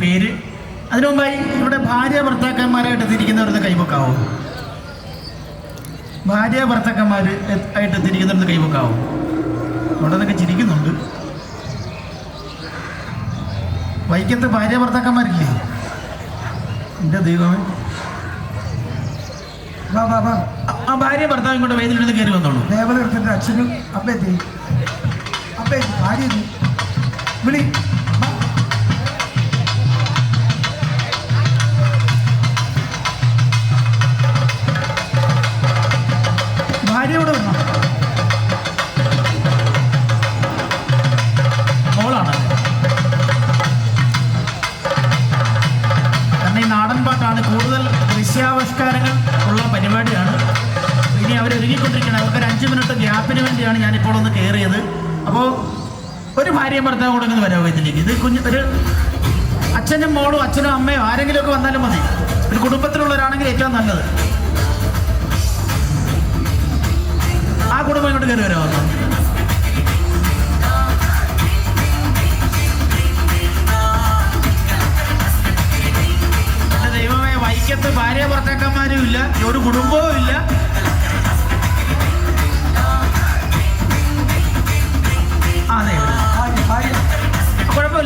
പേര്. അതിനു മുമ്പായി ഇവിടെ ഭാര്യ ഭർത്താക്കന്മാരായിട്ട് തിരിക്കുന്നവരുടെ കൈവക്കാവോ ഭാര്യ ഭർത്താക്കന്മാർ ആയിട്ട് തിരിക്കുന്നവരുടെ കൈവക്കാവോ അവിടെ നിന്നൊക്കെ ചിരിക്കുന്നുണ്ട്. വൈക്കത്ത് ഭാര്യ ഭർത്താക്കന്മാരില്ലേ? എന്റെ ദൈവമേ. ആ- ഭാര്യ ഭർത്താവും കൂടെ വേദിയിലെടുത്ത് കയറി വന്നോളൂ. ദേവതീർത്ഥന്റെ അച്ഛനും അമ്മയെത്തി അമ്മയെത്തി ഭാര്യ. വിളി. ഭാര്യയും ഭർത്താവും വരാൻ ഇതിലേക്ക് ഇത് കുഞ്ഞ് ഒരു അച്ഛനും മോളും അച്ഛനും അമ്മയോ ആരെങ്കിലുമൊക്കെ വന്നാലും മതി. ഒരു കുടുംബത്തിലുള്ളവരാണെങ്കിൽ ഏറ്റവും നല്ലത്. ആ കുടുംബം ഇങ്ങോട്ട് കയറി വരാമോ? ദൈവമേ വൈക്കത്ത് ഭാര്യ ഭർത്താക്കന്മാരും ഇല്ല ഒരു കുടുംബവും ഇല്ല.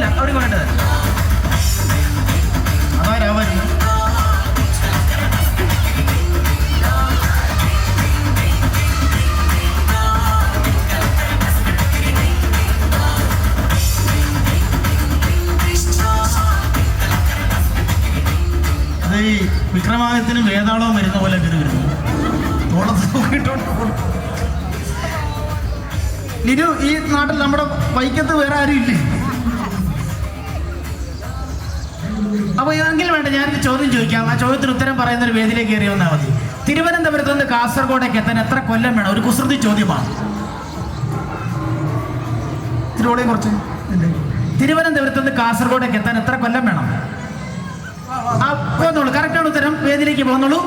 കുഴപ്പമില്ല അവർക്ക് വേണ്ടത് അതാരാ വിക്രമാദിത്യനും വേതാളവും വരുന്ന പോലെ കയറി വരുന്നു. തോളത്ത്. ഈ നാട്ടിൽ നമ്മുടെ വൈക്കത്ത് വേറെ ആരും ഇല്ലേ? അപ്പൊ ഇതെങ്കിൽ വേണ്ട ഞാനൊരു ചോദ്യം ചോദിക്കാം. ആ ചോദ്യത്തിന് ഉത്തരം പറയുന്ന ഒരു വേദിയിലേക്ക് കയറി വന്നാൽ മതി. തിരുവനന്തപുരത്ത് നിന്ന് കാസർഗോഡേക്ക് എത്താൻ എത്ര കൊല്ലം വേണം? ഒരു കുസൃതി ചോദ്യമാണ്. തിരുവോളയും കുറച്ച്? തിരുവനന്തപുരത്ത് നിന്ന് കാസർഗോഡേക്ക് എത്താൻ എത്ര കൊല്ലം വേണം? പോന്നോളൂ. കറക്റ്റ് ആണ് ഉത്തരം. വേദിയിലേക്ക് പോന്നോളൂ.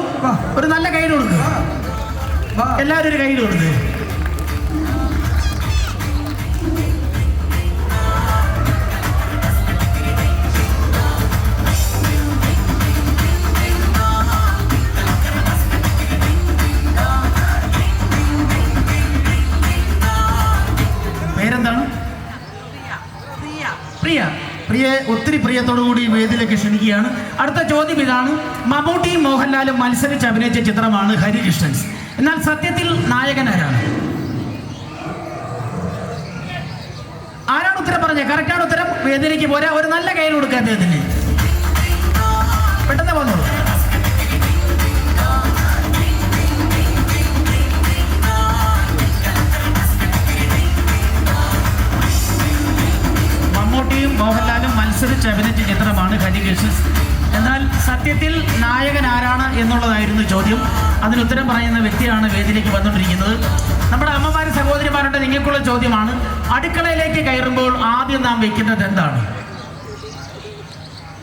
ഒരു നല്ല കൈ കൊടുക്കുക. എല്ലാവരും ഒരു കൈ കൊടുക്കുക പ്രിയ പ്രിയ ഒത്തിരി പ്രിയത്തോടു കൂടി വേദിയിലേക്ക് ക്ഷണിക്കുകയാണ്. അടുത്ത ചോദ്യം ഇതാണ്. മമ്മൂട്ടിയും മോഹൻലാലും മത്സരിച്ച് അഭിനയിച്ച ചിത്രമാണ് ഹരികൃഷ്ണൻസ് എന്നാൽ സത്യത്തിൽ നായകൻ ആരാണ്? ആരാണ് ഉത്തരം പറഞ്ഞത്? കറക്റ്റാണ് ഉത്തരം. വേദിയിലേക്ക് പോരാ. ഒരു നല്ല കയ്യിൽ കൊടുക്കുക അദ്ദേഹത്തിന്. പെട്ടെന്ന് വന്നോളൂ. മോഹൻലാലും മത്സരിച്ച് ചിത്രമാണ് ഹരികൃഷ്ണൻസ് എന്നാൽ സത്യത്തിൽ നായകൻ ആരാണ് എന്നുള്ളതായിരുന്നു ചോദ്യം. അതിന് ഉത്തരം പറയുന്ന വ്യക്തിയാണ് വേദിയിലേക്ക് വന്നുകൊണ്ടിരിക്കുന്നത്. നമ്മുടെ അമ്മമാര് സഹോദരിമാരുടെ നിങ്ങൾക്കുള്ള ചോദ്യമാണ്. അടുക്കളയിലേക്ക് കയറുമ്പോൾ ആദ്യം നാം വെക്കുന്നത് എന്താണ്?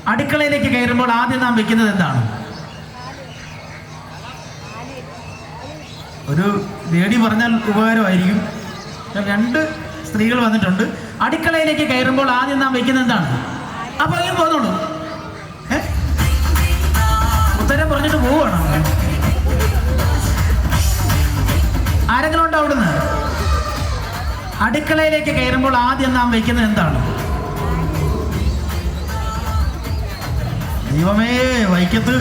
അടുക്കളയിലേക്ക് കയറുമ്പോൾ ആദ്യം നാം വെക്കുന്നത് എന്താണ്? ഒരു ലേഡി പറഞ്ഞാൽ ഉപകാരമായിരിക്കും. രണ്ട് സ്ത്രീകൾ വന്നിട്ടുണ്ട്. അടുക്കളയിലേക്ക് കയറുമ്പോൾ ആദ്യം നാം വെക്കുന്നത് എന്താണ്? അപ്പൊ അങ്ങനെ പോന്നോളൂ? ഉത്തരം പറഞ്ഞിട്ട് പോവാണ് ആരെങ്കിലും ഉണ്ടോ അവിടുന്ന്? അടുക്കളയിലേക്ക് കയറുമ്പോൾ ആദ്യം നാം വയ്ക്കുന്നത് എന്താണ്? ദൈവമേ വൈക്കത്ത്.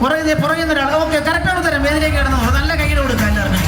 പുറകെ പുറകെ ഒരാൾ ഓക്കെ കറക്റ്റാണ് തരാം വേദിലേക്ക് കിടന്നു നല്ല കയ്യിൽ കൊടുക്കാം എല്ലാവർക്കും.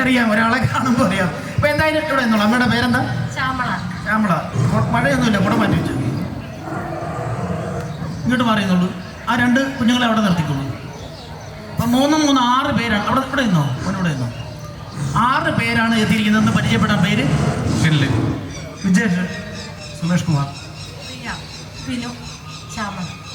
എനിക്കറിയാം ഒരാളെ കാണുമ്പോൾ അറിയാം. ഇപ്പൊ എന്തായാലും ഇവിടെ നിന്നോളൂ. അമ്മയുടെ പേരെന്താ? ശ്യാമള. മഴയൊന്നുമില്ല കൂടെ മാറ്റി വെച്ചു. ഇങ്ങോട്ട് മാറിയെന്നുള്ളൂ ആ രണ്ട് കുഞ്ഞുങ്ങളെ അവിടെ നിർത്തിക്കുള്ളൂ. അപ്പൊ മൂന്ന് മൂന്ന് ആറ് പേരാണ്. അവിടെ ഇവിടെ നിന്നോ? മോനെ ഇവിടെ നിന്നോ? ആറ് പേരാണ് എത്തിയിരിക്കുന്നതെന്ന് പരിചയപ്പെടാൻ പേര്? വിജേഷ് സുമേഷ് കുമാർ. വിനു.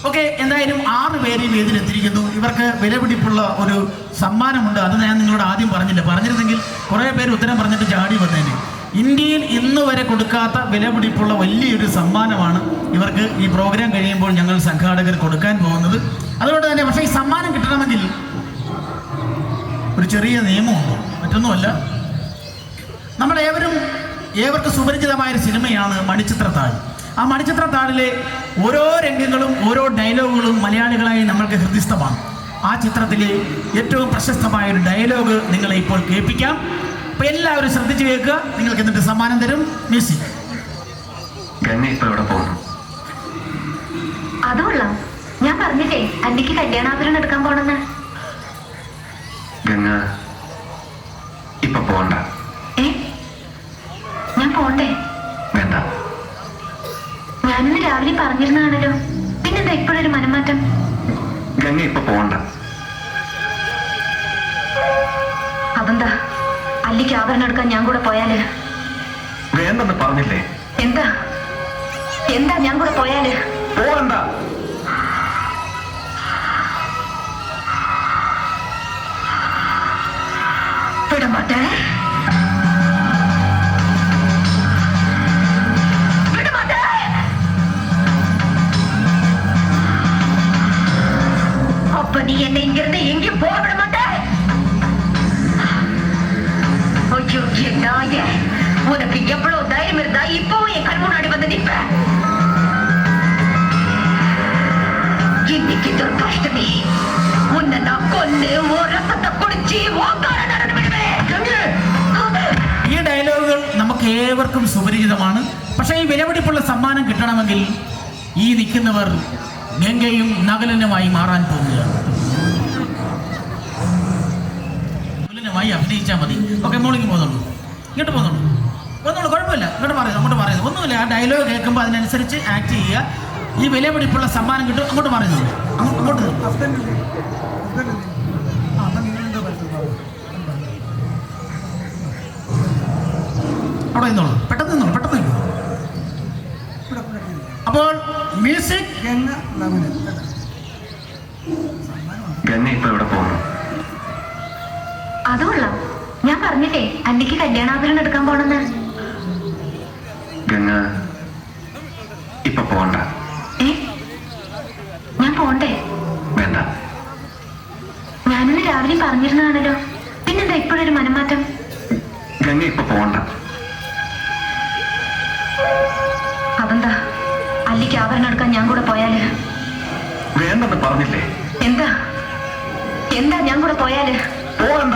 ഓക്കെ എന്തായാലും ആറ് പേര് എത്തിയിരിക്കുന്നു ഇവർക്ക് വിലപിടിപ്പുള്ള ഒരു സമ്മാനമുണ്ട്. അത് ഞാൻ നിങ്ങളോട് ആദ്യം പറഞ്ഞില്ല. പറഞ്ഞിരുന്നെങ്കിൽ കുറേ പേര് ഉത്തരം പറഞ്ഞിട്ട് ചാടി വന്നേനെ. ഇന്ത്യയിൽ ഇന്ന് വരെ കൊടുക്കാത്ത വിലപിടിപ്പുള്ള വലിയൊരു സമ്മാനമാണ് ഇവർക്ക് ഈ പ്രോഗ്രാം കഴിയുമ്പോൾ ഞങ്ങൾ സംഘാടകർ കൊടുക്കാൻ പോകുന്നത്. അതുകൊണ്ട് തന്നെ പക്ഷേ ഈ സമ്മാനം കിട്ടണമെങ്കിൽ ഒരു ചെറിയ നിയമമുണ്ട്. മറ്റൊന്നുമല്ല. നമ്മൾ ഏവരും ഏവർക്കും സുപരിചിതമായൊരു സിനിമയാണ് മണിച്ചിത്രത്താഴ്. ആ മണിച്ചിത്രത്താഴിലെ ഓരോ രംഗങ്ങളും ഓരോ ഡയലോഗുകളും മലയാളികളായി നമ്മൾക്ക് ഹൃദയസ്ഥമാണ്. ആ ചിത്രത്തിലെ ഏറ്റവും പ്രശസ്തമായ ഒരു ഡയലോഗ് നിങ്ങളെ ഇപ്പോൾ കേൾപ്പിക്കാം. അപ്പൊ എല്ലാവരും ശ്രദ്ധിച്ചു കേൾക്കുക. നിങ്ങൾക്ക് എന്നിട്ട് സമ്മാനം തരും. മ്യൂസിക് അതുകൊള്ളാം ഞാൻ പറഞ്ഞില്ലേ അന്റിക്ക് കല്യാണാഭരണം എടുക്കാൻ പോണെന്ന്. ഗംഗ ഇപ്പൊ പോണ്ട ഏ ഞാൻ പോണ്ടേ വേണ്ട ഞാനിന്ന് രാവിലെ പറഞ്ഞിരുന്നാണല്ലോ. പിന്നെന്താ ഇപ്പോഴൊരു മനംമാറ്റം? ഗംഗ ഇപ്പൊ പോണ്ട. അതെന്താ? അല്ലിക്ക് ആഭരണം എടുക്കാൻ ഞാൻ കൂടെ പോയാൽ? വേണ്ടെന്ന് പറഞ്ഞില്ലേ? എന്താ? എന്താ ഞാൻ കൂടെ പോയാൽ? പോകണ്ട വിടമാട്ടെ நீ என்னை இங்கிருந்து எங்கேயும் போக விட மாட்ட ஐயோ என் நாயே உனக்கு எவ்வளவு தைரியம் இருந்தா இப்பவும் என் கண் முன்னாடி வந்து நிப்ப இன்னைக்கு துர்காஷ்டமி உன்னை நான் கொன்னு உன் ரத்தத்தை குடிச்சு ஓங்கார நடந்து விடுவேன் ഈ ഡയലോഗുകൾ നമുക്ക് ഏവർക്കും സുപരിചിതമാണ് പക്ഷേ ഈ വിലപിടിപ്പുള്ള സമ്മാനം കിട്ടണമെങ്കിൽ ഈ നിൽക്കുന്നവർ ഗംഗയും നകലനുമായി മാറാൻ പോവുകയാണ് നകുലനുമായി അഭിനയിച്ചാൽ മതി. ഓക്കെ മോളിങ്ങ് പോകുന്നുള്ളൂ. ഇങ്ങോട്ട് പോകുന്നുള്ളൂ. പോകുന്നുള്ളൂ കുഴപ്പമില്ല. ഇങ്ങോട്ട് പറയുന്നത് അങ്ങോട്ട് പറയുന്നത് ഒന്നുമില്ല ആ ഡയലോഗ് കേൾക്കുമ്പോൾ അതിനനുസരിച്ച് ആക്ട് ചെയ്യുക. ഈ വിലപിടിപ്പുള്ള സമ്മാനം കിട്ടും അങ്ങോട്ട് പറയുന്നത്? അങ്ങോട്ട് അവിടെ നിന്നോളൂ. പെട്ടെന്ന് നിന്നോളൂ പെട്ടെന്ന് നിന്നോളൂ. ഇവിടെ ഇവിടെ അപ്പോൾ മ്യൂസിക് ഗംഗ ഗംഗ ഇപ്പൊ എവിടെ പറഞ്ഞില്ലേ അന്റിക്ക് കല്യാണാഭരണം എടുക്കാൻ പോണെന്ന്. ഗംഗ ഇപ്പൊ പോണ്ട. ഏ? ഞാൻ പോണ്ടേ? വേണ്ട. ഞാനിന്ന് രാവിലെ പറഞ്ഞിരുന്നതാണല്ലോ. പിന്നെന്താ ഇപ്പോഴൊരു മനംമാറ്റം? ഗംഗ ഇപ്പൊ പോണ്ട. അതെന്താ? അല്ലിക്ക് ആഭരണം എടുക്കാൻ ഞാൻ കൂടെ പോയാൽ? വേണ്ടെന്ന് പറഞ്ഞില്ലേ? എന്താ? എന്താ ഞാൻ കൂടെ പോയാൽ? പോകണ്ട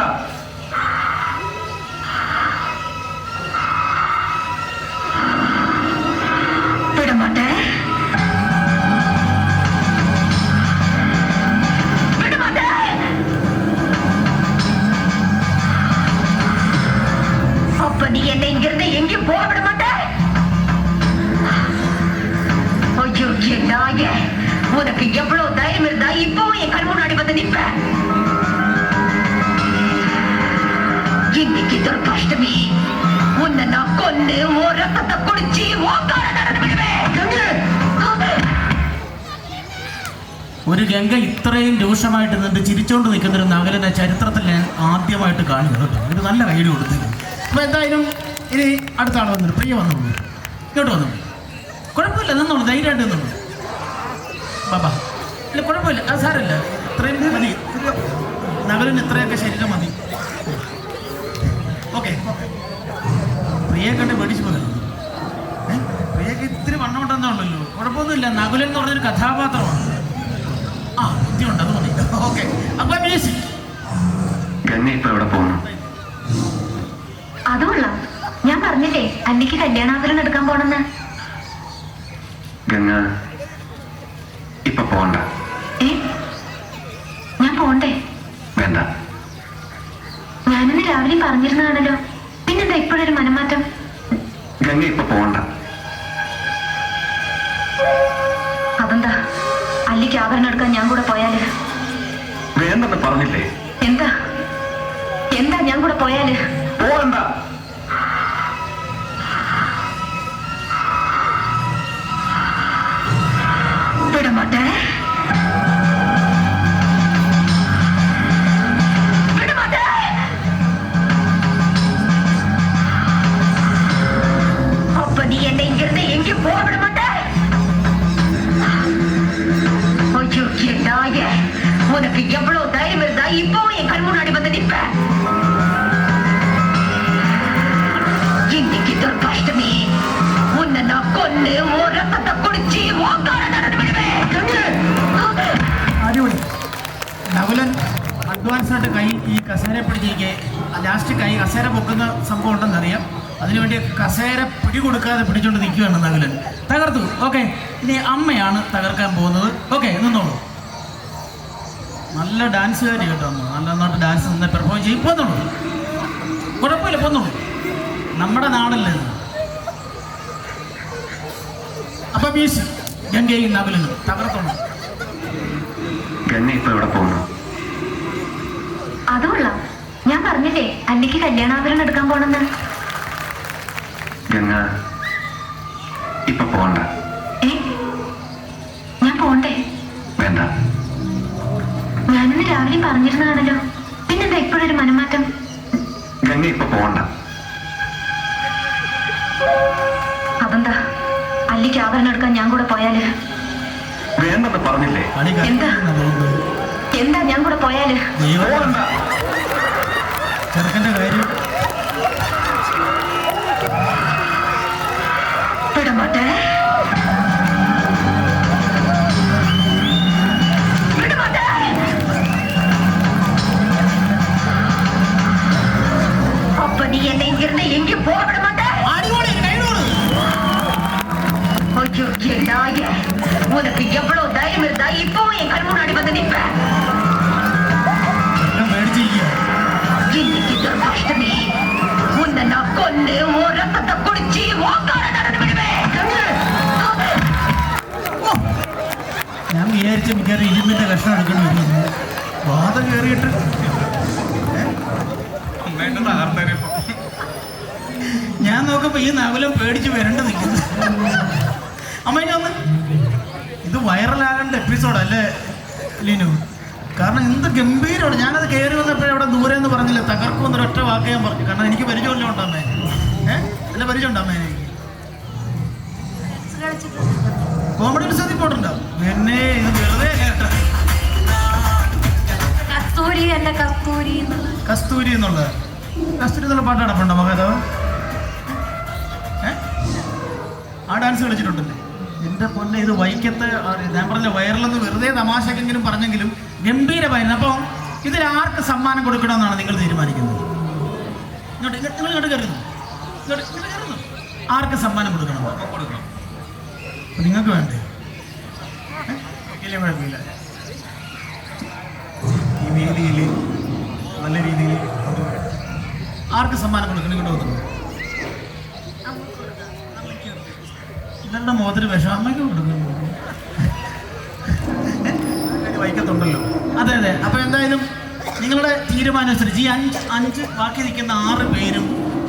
ഗംഗ ഇത്രയും രൂക്ഷമായിട്ട് നിന്നിട്ട് ചിരിച്ചോണ്ട് നിൽക്കുന്ന ഒരു നഗരനെ ചരിത്രത്തിൽ ഞാൻ ആദ്യമായിട്ട് കാണുന്നത് കേട്ടോ. ഒരു നല്ല കൈഡി കൊടുത്തത് അപ്പോൾ എന്തായാലും ഇനി അടുത്ത ആൾ വന്നു പ്രിയ വന്നു ഇങ്ങോട്ട് വന്നു കുഴപ്പമില്ല നിന്നോളൂ ധൈര്യമായിട്ട് നിന്നോളൂ. ബാബാ. ഇല്ല കുഴപ്പമില്ല. അത് സാറല്ല ഇത്രയും മതി. നഗരന് ഇത്രയൊക്കെ ശരീരം മതി. ഓക്കെ. പ്രിയയെ കണ്ട് പേടിച്ചു പോകല്ലോ പ്രിയക്ക് ഇത്തിരി വണ്ണം ഉണ്ടെന്നേ ഉള്ളല്ലോ കുഴപ്പമൊന്നുമില്ല. നകുലൻ എന്ന് പറഞ്ഞൊരു കഥാപാത്രമാണ്. ആ ബുദ്ധിയുണ്ട് അത് മതി ഓക്കെ. അപ്പൊ മ്യൂസിക് ഗംഗ ഇപ്പൊ എവിടെ പോകുന്നു? അത് ഞാൻ പറഞ്ഞില്ലേ അന്നിക്ക് കല്യാണാഭരണം എടുക്കാൻ പോണെന്ന്. ഗംഗ ഇപ്പൊ പോണ്ട. ഏ? ഞാൻ പോണ്ടേ? വേണ്ട. ഞാനിന്ന് രാവിലെ പറഞ്ഞിരുന്നതാണല്ലോ. പിന്നെന്താ ഇപ്പോഴൊരു മനംമാറ്റം? ഗംഗ ഇപ്പൊ പോണ്ട. അല്ലിക്ക് ആഭരണം എടുക്കാൻ ഞാൻ കൂടെ പോയാൽ? വേണ്ട വേണ്ടെന്ന് പറഞ്ഞില്ലേ? എന്താ? എന്താ ഞാൻ കൂടെ പോയാൽ? പോകണ്ട இன்னைக்கு துர்காஷ்டமி உன்னை நான் கொன்னு உன் ரத்தத்தை குடிச்சு வாக்கார நடந்து விடுவேன் അടിപൊളി നകുലൻ അഡ്വാൻസ് ആയിട്ട് കൈ ഈ കസേര പിടിച്ചിരിക്കെ ലാസ്റ്റ് കൈ കസേര പൊക്കുന്ന സംഭവം ഉണ്ടെന്നറിയാം അതിനുവേണ്ടി കസേര പിടി കൊടുക്കാതെ പിടിച്ചുകൊണ്ട് നിൽക്കുകയാണ് നകുലൻ തകർത്തു ഓക്കെ ഇനി അമ്മയാണ് തകർക്കാൻ പോകുന്നത് ഓക്കെ നിന്നോളൂ നല്ല ഡാൻസുകാരി കേട്ടോ അമ്മ നല്ല നന്നായിട്ട് ഡാൻസ് നിന്ന് പെർഫോം ചെയ്യും പോന്നോളൂ കുഴപ്പമില്ല പോന്നോളൂ നമ്മുടെ നാടല്ലേ? അപ്പൊ വീശി ഗംഗയും നകുലനും തകർത്തോണം ഗംഗ ഇപ്പൊ എവിടെ പോകുന്നു? അതുകൊള്ള ഞാൻ പറഞ്ഞില്ലേ അന്നിക്ക് കല്യാണാഭരണം എടുക്കാൻ പോണെന്ന്. ഗംഗ ഇപ്പൊ ഞാൻ പോണ്ടേ? വേണ്ട. ഞാനിന്ന് രാവിലെ പറഞ്ഞിരുന്നതാണല്ലോ. പിന്നെന്താ ഇപ്പോഴൊരു മനമാറ്റം? ഗംഗ ഇപ്പൊ പോകണ്ട അതെന്താ അല്ലിക്ക് ആഭരണം എടുക്കാൻ ഞാൻ കൂടെ പോയാല് വേണ്ടെന്ന് പറഞ്ഞില്ലേ കളി എന്താ? കളിക്കുന്ന തോന്നുന്നു എന്താ ഞാൻ കൂടെ പോയാല് ദൈവം ചെറുക്കൻ്റെ കാര്യം വിടമാട്ടെ വിടമാട്ടെ அப்ப நீ என்னை இங்கிருந்து எங்கேயும் போக ஐயோ என் நாயே உனக்கு எவ்வளவு தைரியம் இருந்தா இப்பவும் என் கண் முன்னாடி வந்து நிப்ப മേടിച്ചിരിക്കുക இன்னைக்கு துர்காஷ்டமி உன்னை நான் கொன்னு உன் ரத்தத்தை குடிச்சு வாக்கார நடந்து விடுவேன் ഞാൻ വിചാരിച്ച മിക്കവാറും ഇരുമ്പിന്റെ കഷ്ണം എടുക്കേണ്ടി വരുന്നു വാദം കയറിയിട്ട് ഞാൻ നോക്കുമ്പോ ഈ നകുലം പേടിച്ച് വരണ്ട് നിൽക്കുന്നു അമ്മ ഇനി വന്ന് ഇത് വൈറലാകേണ്ട എപ്പിസോഡ് അല്ലേ ലീനു? കാരണം എന്ത് ഗംഭീരമാണ്. ഞാനത് കയറി വന്നപ്പോഴേ അവിടെ ദൂരെ എന്ന് പറഞ്ഞില്ല തകർക്കും എന്നൊരു ഒറ്റ വാക്ക് ഞാൻ പറഞ്ഞു. കാരണം എനിക്ക് പരിചയമല്ലോ ഉണ്ടമ്മേ ഏഹ് അല്ല പരിചയം ഉണ്ടമ്മേ എനിക്ക്? കോമഡി ഉത്സവത്തിൽ പോയിട്ടുണ്ടോ എന്നെ ഇത് വെറുതെ കേട്ടോ കസ്തൂരി അല്ല കസ്തൂരി എന്നുള്ളത് കസ്തൂരി എന്നുള്ള കസ്തൂരി എന്നുള്ള പാട്ട് നടപ്പുണ്ടോ മകതോ ഏ? ആ ഡാൻസ് കളിച്ചിട്ടുണ്ടല്ലേ? എന്റെ പൊന്നെ ഇത് വൈക്കത്ത് ഞാൻ പറഞ്ഞ വൈറലെന്ന് വെറുതെ തമാശക്കെങ്കിലും പറഞ്ഞെങ്കിലും ഗംഭീരമായിരുന്നു. അപ്പോൾ ഇതിൽ ആർക്ക് സമ്മാനം കൊടുക്കണമെന്നാണ് നിങ്ങൾ തീരുമാനിക്കുന്നത്? ഇങ്ങോട്ട് നിങ്ങൾ ഇങ്ങോട്ട് കയറുന്നു. ഇങ്ങോട്ട് കയറുന്നു. ആർക്ക് സമ്മാനം കൊടുക്കണം? കൊടുക്കണം. നിങ്ങൾക്ക് വേണ്ടേ? വലിയ കുഴപ്പമില്ല. ഈ വേദിയിൽ നല്ല രീതിയിൽ ആർക്ക് സമ്മാനം കൊടുക്കണം? ഇങ്ങോട്ട് വന്നു. ഇതെല്ലാം മോതിര വിഷം അമ്മയ്ക്ക് കൊടുക്കുന്നു. വൈക്കത്തുണ്ടല്ലോ. അതെ അതെ. അപ്പൊ എന്തായാലും നിങ്ങളുടെ തീരുമാനം അനുസരിച്ച് ഈ അഞ്ച് അഞ്ച് ബാക്കി നിൽക്കുന്ന ആറ് പേരും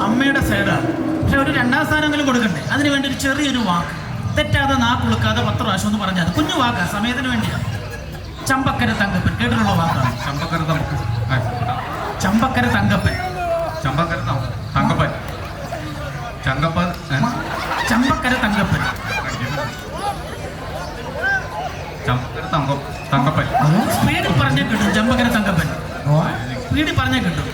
അമ്മയുടെ സൈഡാണ്. പക്ഷെ ഒരു രണ്ടാം സ്ഥാനമെങ്കിലും കൊടുക്കണ്ടേ? അതിന് വേണ്ടി ഒരു ചെറിയൊരു വാക്ക്. തെറ്റാതെ നാക്കുളുക്കാതെ പത്ത് പ്രാവശ്യം ഒന്ന് പറഞ്ഞാൽ. കുഞ്ഞു വാക്കാ സമയത്തിന് വേണ്ടിയാണ് ചമ്പക്കര തങ്കപ്പൻ. കേട്ടിട്ടുള്ള വാക്കാണ്? ചമ്പക്കര തങ്കപ്പൻ. ചമ്പക്കര തങ്കപ്പൻ ചമ്പക്കര തങ്കപ്പൻ ചങ്കപ്പൻ ചമ്പക്കര തങ്കപ്പൻ ചമ്പക്കര തങ്ക തങ്കപ്പൻ സ്പീഡിൽ പറഞ്ഞാൽ കിട്ടും ചമ്പക്കര തങ്കപ്പൻ. സ്പീഡിൽ പറഞ്ഞാൽ കിട്ടും.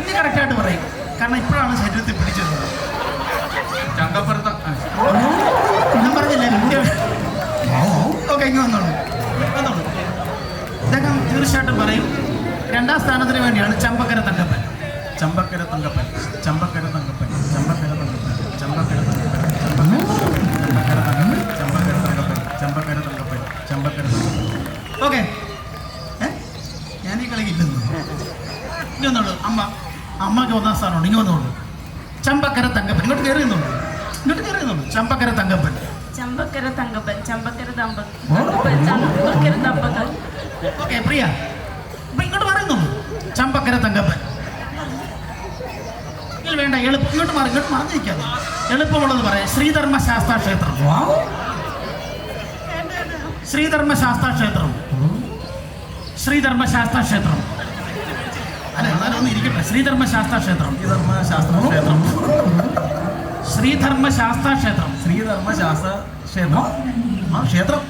ഇനി കറക്റ്റായിട്ട് പറയും. കാരണം ഇപ്പോഴാണ് ശരീരത്തിൽ പിടിച്ചത്. പറഞ്ഞില്ല എന്റെ ഓക്കെ ഇങ്ങനെ വന്നോളൂ. വന്നോളൂ. ഇദ്ദേഹം തീർച്ചയായിട്ടും പറയും. രണ്ടാം സ്ഥാനത്തിന് വേണ്ടിയാണ് ചമ്പക്കര തങ്കപ്പൻ. ചമ്പക്കര തങ്കപ്പൻ ചമ്പക്കര തങ്കപ്പൻ ചമ്പക്കര തങ്കപ്പൻ ചമ്പക്കര തങ്കപ്പൻ ചമ്പക്കര തങ്കപ്പൻ ചമ്പക്കര തങ്കപ്പൻ ചമ്പക്കര തങ്കപ്പൻ. ചമ്പക്കര തങ്കപ്പൻ ഓക്കെ ഞാൻ ഈ കളിക്കില്ലെന്ന് ഇനി ഒന്നുള്ളൂ. അമ്മ അമ്മയ്ക്ക് ഒന്നാം സ്ഥാനമുണ്ട്. ചമ്പക്കര തങ്കപ്പൻ. ഇങ്ങോട്ട് കയറിയുന്നുണ്ട് ഇങ്ങോട്ട് കയറിയുന്നുണ്ട് ചമ്പക്കര തങ്കപ്പൻ. ചമ്പക്കര തങ്കപ്പൻ ചമ്പക്കര തമ്പ. ചമ്പക്കര തമ്പക്കൻ ഓക്കെ പ്രിയ അപ്പൊ ഇങ്ങോട്ട് പറയുന്നുണ്ട് ചമ്പക്കര തങ്കപ്പൻ ഇതിൽ വേണ്ട എളുപ്പം ഇങ്ങോട്ട് മാറി ഇങ്ങോട്ട് മറിഞ്ഞിരിക്കാതെ എളുപ്പമുള്ളത് പറയാം. ശ്രീധർമ്മ ശാസ്ത്ര ക്ഷേത്രം. ശ്രീധർമ്മ ശാസ്ത്ര ക്ഷേത്രം. ശ്രീധർമ്മ ശാസ്ത്ര ക്ഷേത്രം. അല്ല എന്നാലും ഒന്ന് ഇരിക്കട്ടെ. ശ്രീധർമ്മ ശാസ്ത്ര ക്ഷേത്രം. ശ്രീധർമ്മ ശാസ്ത്ര ക്ഷേത്രം. ശ്രീധർമ്മ ശാസ്ത്ര ക്ഷേത്രം. ശ്രീധർമ്മ ശാസ്ത്ര ക്ഷേത്രം. ആ ക്ഷേത്രം.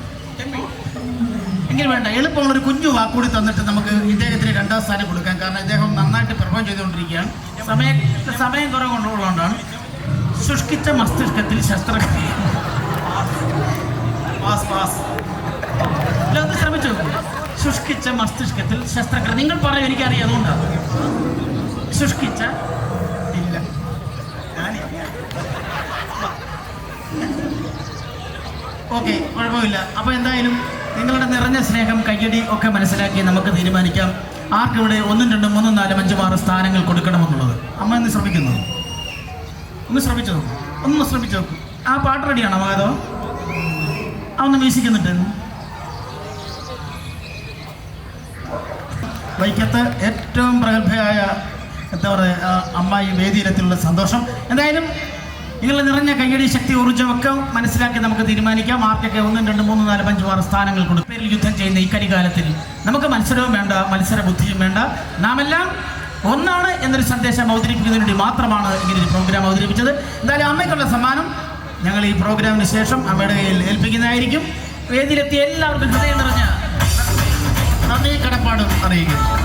എങ്കിൽ വേണ്ട. എളുപ്പമുള്ള ഒരു കുഞ്ഞു വാക്കുകൂടി തന്നിട്ട് നമുക്ക് ഇദ്ദേഹത്തിന് രണ്ടാം സ്ഥാനം കൊടുക്കാം. കാരണം ഇദ്ദേഹം നന്നായിട്ട് പെർഫോം ചെയ്തുകൊണ്ടിരിക്കുകയാണ്. സമയം സമയം കൊണ്ടുള്ളതുകൊണ്ടാണ് ശുഷ്കിച്ച മസ്തിഷ്കത്തിൽ ശസ്ത്രക്രിയ. Pass pass. ശ്രമിച്ചു ശുഷ്കിച്ച മസ്തിഷ്കത്തിൽ ശസ്ത്രക്രിയ. നിങ്ങൾ പറയും എനിക്കറിയാം അതുകൊണ്ടാണ് ശുഷ്കിച്ച ഇല്ല. ഓക്കെ കുഴപ്പമില്ല. അപ്പോൾ എന്തായാലും നിങ്ങളുടെ നിറഞ്ഞ സ്നേഹം കയ്യടി ഒക്കെ മനസ്സിലാക്കി നമുക്ക് തീരുമാനിക്കാം. ആർക്കിവിടെ ഒന്നും രണ്ടും മൂന്നും നാലും അഞ്ചും ആറ് സ്ഥാനങ്ങൾ കൊടുക്കണമെന്നുള്ളത്? അമ്മ ഇന്ന് ശ്രമിക്കുന്നു. ഒന്ന് ശ്രമിച്ചു? നോക്കൂ ഒന്ന് ശ്രമിച്ചു? നോക്കൂ ആ പാട്ട് റെഡിയാണോ മാധവ? ആ ഒന്ന് വീശിക്കുന്നുണ്ട് വൈക്കത്ത് ഏറ്റവും പ്രഗത്ഭയായ എന്താ പറയുക അമ്മായി വേദിയിലെത്തിയുള്ള സന്തോഷം. എന്തായാലും നിങ്ങളുടെ നിറഞ്ഞ കയ്യടി ശക്തി ഊർജമൊക്കെ മനസ്സിലാക്കി നമുക്ക് തീരുമാനിക്കാം. ആർക്കൊക്കെ ഒന്നും രണ്ട് മൂന്ന് നാല് അഞ്ച് ആറ് സ്ഥാനങ്ങൾ കൊടുക്കും പേരിൽ യുദ്ധം ചെയ്യുന്ന ഈ കരികാലത്തിൽ നമുക്ക് മത്സരവും വേണ്ട മത്സര ബുദ്ധിയും വേണ്ട. നാം എല്ലാം ഒന്നാണ് എന്നൊരു സന്ദേശം അവതരിപ്പിക്കുന്നതിന് വേണ്ടി മാത്രമാണ് ഇങ്ങനൊരു പ്രോഗ്രാം അവതരിപ്പിച്ചത്. എന്തായാലും അമ്മയ്ക്കുള്ള സമ്മാനം. ഞങ്ങൾ ഈ പ്രോഗ്രാമിന് ശേഷം അമ്മയുടെ കയ്യിൽ ഏൽപ്പിക്കുന്നതായിരിക്കും. വേദിയിലെത്തിയ എല്ലാവർക്കും ഹൃദയം നിറഞ്ഞ നന്ദി കടപ്പാടും അറിയിക്കുന്നു.